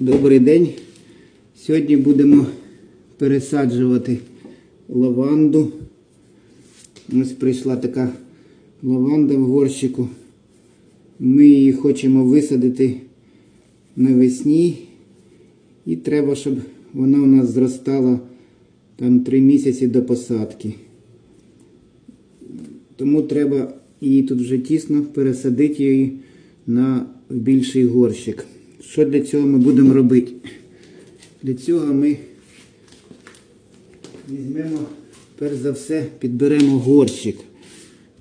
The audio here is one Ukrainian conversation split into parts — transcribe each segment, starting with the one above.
Добрий день. Сьогодні будемо пересаджувати лаванду. Ось прийшла така лаванда в горщику. Ми її хочемо висадити навесні. І треба, щоб вона у нас зростала там 3 місяці до посадки. Тому треба її тут вже тісно пересадити її на більший горщик. Що для цього ми будемо робити? Для цього ми візьмемо, перш за все, підберемо горщик.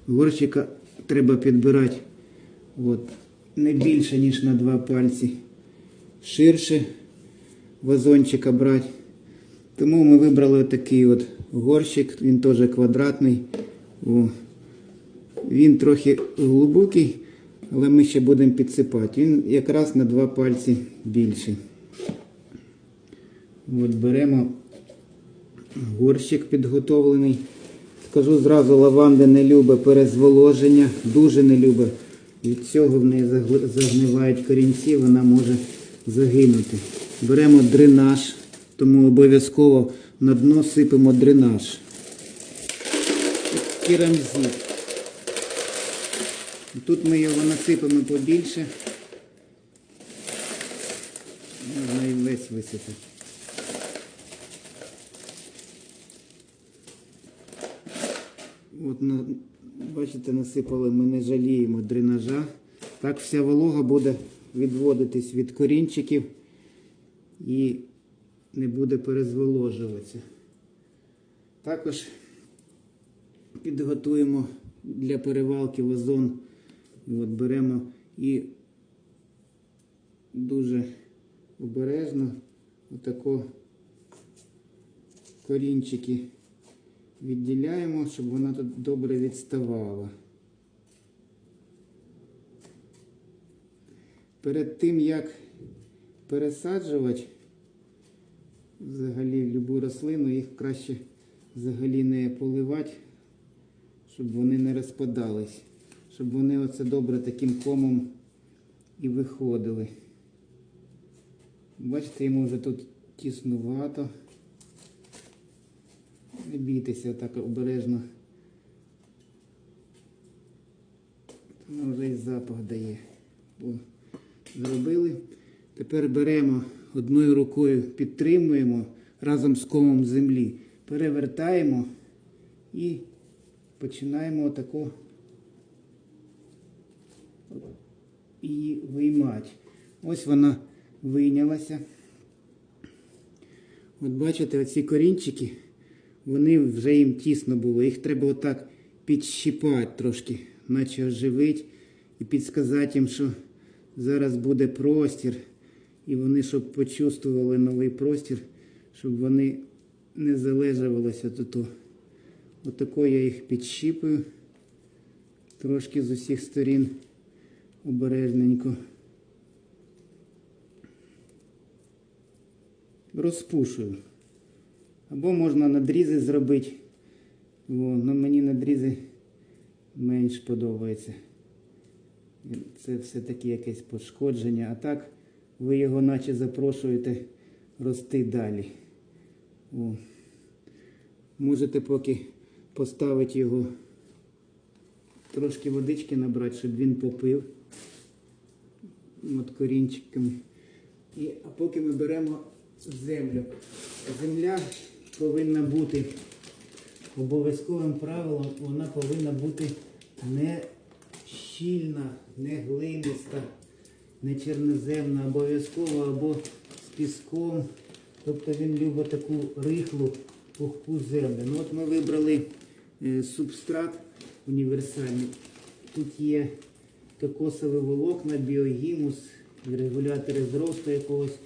Горщика треба підбирати от, не більше, ніж на два пальці. Ширше вазончика брати. Тому ми вибрали такий от горщик, він теж квадратний. О. Він трохи глибокий, але ми ще будемо підсипати. Він якраз на два пальці більший. От беремо горщик підготовлений. Скажу зразу, лаванда не любить перезволоження, дуже не любить. Від цього в неї загнивають корінці, вона може загинути. Беремо дренаж, тому обов'язково на дно сипемо дренаж. Керамзит. Тут ми його насипемо побільше. Можна і весь висипати. От, на, бачите, насипали, ми не жаліємо дренажа. Так вся волога буде відводитись від корінчиків і не буде перезволожуватися. Також підготуємо для перевалки вазон. От беремо і дуже обережно отако корінчики відділяємо, щоб вона тут добре відставала. Перед тим, як пересаджувати взагалі любу рослину, їх краще взагалі не поливати, щоб вони не розпадались, щоб вони оце добре таким комом і виходили. Бачите, йому вже тут тіснувато. Не бійтеся так обережно. Воно вже і запах дає. О, зробили. Тепер беремо одною рукою, підтримуємо разом з комом землі, перевертаємо і починаємо отако її виймати. Ось вона вийнялася. От бачите, оці корінчики, вони вже їм тісно було. Їх треба отак підщипати трошки, наче оживити і підсказати їм, що зараз буде простір. І вони, щоб почувствували новий простір, щоб вони не залежувалися тут. Отако я їх підщипую трошки з усіх сторін обережненько. Розпушую. Або можна надрізи зробити. О, но мені надрізи менш подобається. Це все-таки якесь пошкодження. А так ви його наче запрошуєте рости далі. О. Можете поки поставити його, трошки водички набрати, щоб він попив от корінчиками. І, а поки ми беремо землю. Земля повинна бути обов'язковим правилом, вона повинна бути не щільна, не глиниста, не чорноземна, обов'язково або з піском. Тобто він любить таку рихлу, пухку землю. Ну от ми вибрали е, субстрат універсальний. Тут є кокосове волокна, біогімус, регулятори зросту якогось.